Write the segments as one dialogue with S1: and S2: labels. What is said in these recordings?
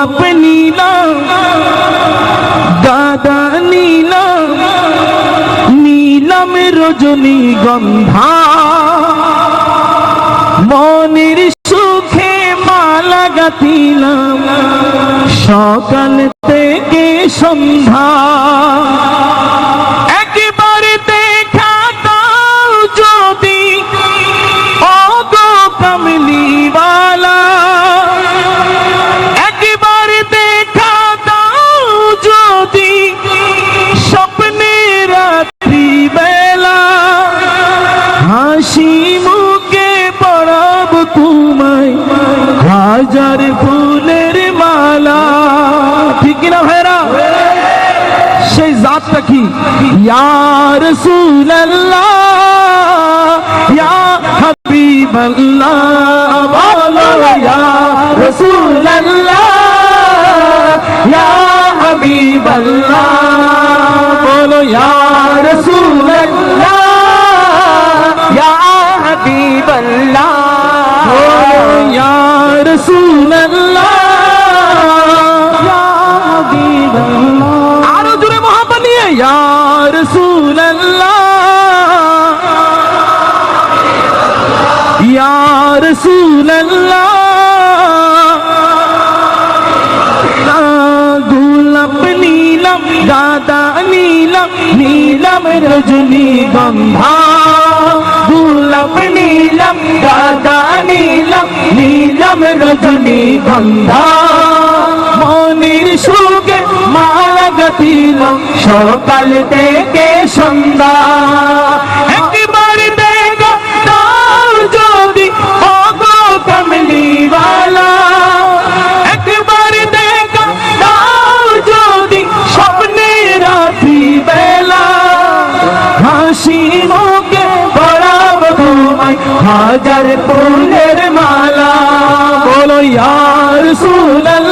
S1: গোলাপ নীলাম গাদা নীলাম নীলাম রজনী গন্ধা মনের সুখে মালা গাতিলাম সকাল থেকে সন্ধ্যা হাজার ফুলের মালা ঠিক না ভাইরা সেই জাতটা কি ইয়ার সুল্লাহ ইয়া হাবিবাল্লাহ বলো ইয়া রাসূলুল্লাহ ইয়া হাবিবাল্লাহ বলো ইয়া রাসূলুল্লাহ ইয়া হাবিবাল্লাহ বলো ইয়া হাবিবাল্লাহ আরও জোরে মহাপা নিয়ে ইয়া রাসূলুল্লাহ। ইয়া রাসূলুল্লাহ। গোলাপ নীলম গাদা নীলম নীলম রজনী গন্ধা রজনী গন্ধা। মনির সুগে মালা গতিলাম সকাল থেকে সন্ধ্যা। একবার দেখা দাও যদি ওগো কমলিওয়ালা একবার দেখা দাও যদি স্বপ্নে রাত্রি বেলা হাসি মুখে পড়াব তোমায় হাজার ফুলের 空南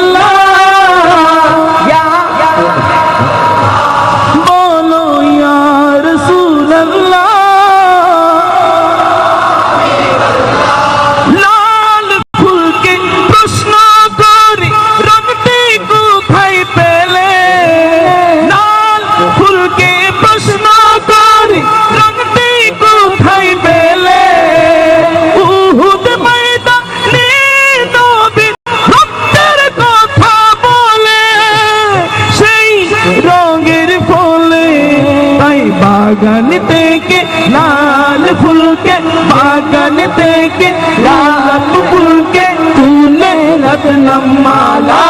S1: बागन देखे लाल फूल के बागन देखे लाल फूल के तूने रत्नमाला।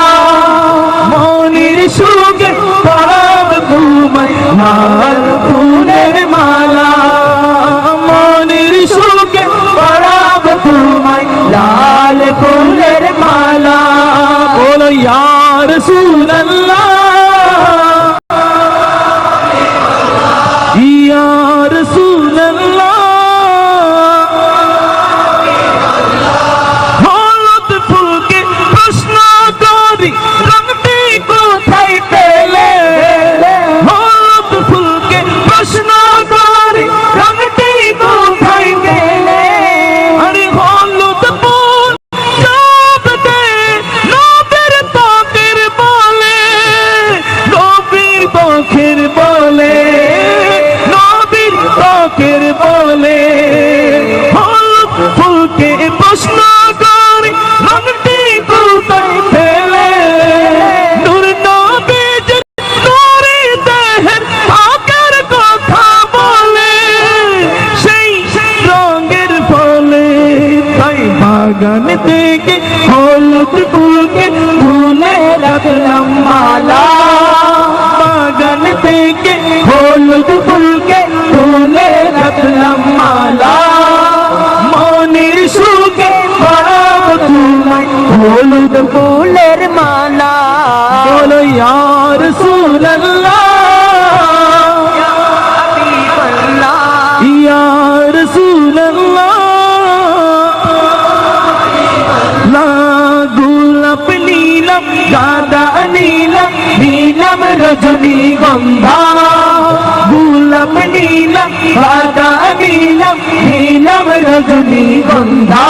S1: मौनी शुभ پی کے بول مالا مونی سو کے باب بول مالا بولو یا رسول اللہ۔ یا رسول اللہ۔ لا اپنی لم নীলম রজনী গন্ধা গুলম নীলম গাদা নীলম নীলম রজনী গন্ধা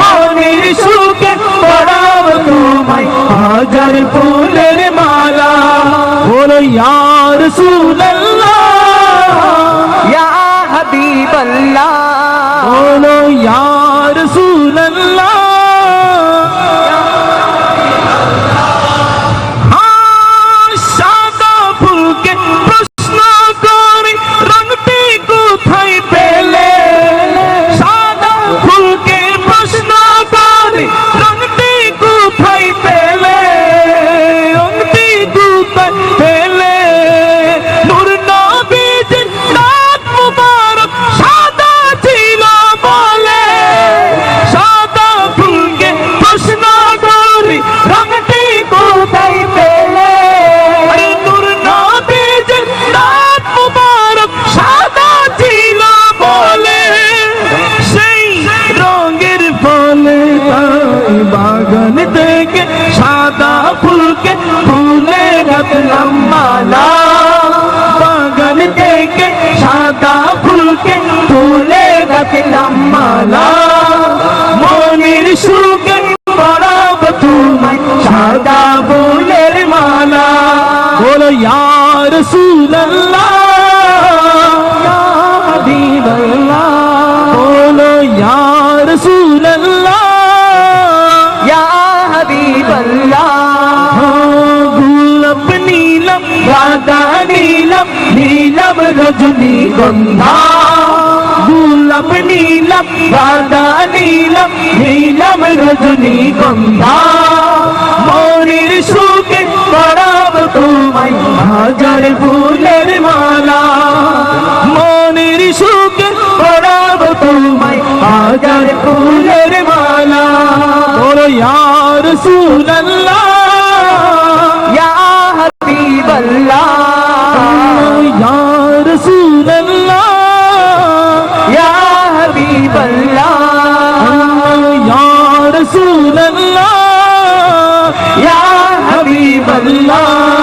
S1: মনের সুখে পড়াব তোমায় হাজার ফুলের মালা বলো ইয়ার সুল্লাহ রাখলাম মালা। মনের সুখে পড়াব তোমায় সাদা ফুলের মালা। বলো ইয়ার সুল্লাহ বলো ইয়ার সুল্লাহ নীলম রজনী গন্ধা। நீளம் நீளம் ராதா நீளம் நீளம் ரஜினி கந்தா মনির সুখে পড়াব তোমায় হাজার ফুলের মালা মনির সুখে পড়াব তোমায় হাজার ফুলের মালা বলো ইয়ার সুনল্লা
S2: ইয়া হাবিবাল্লাহ
S1: ইয়ার
S2: সুনল্লা Allah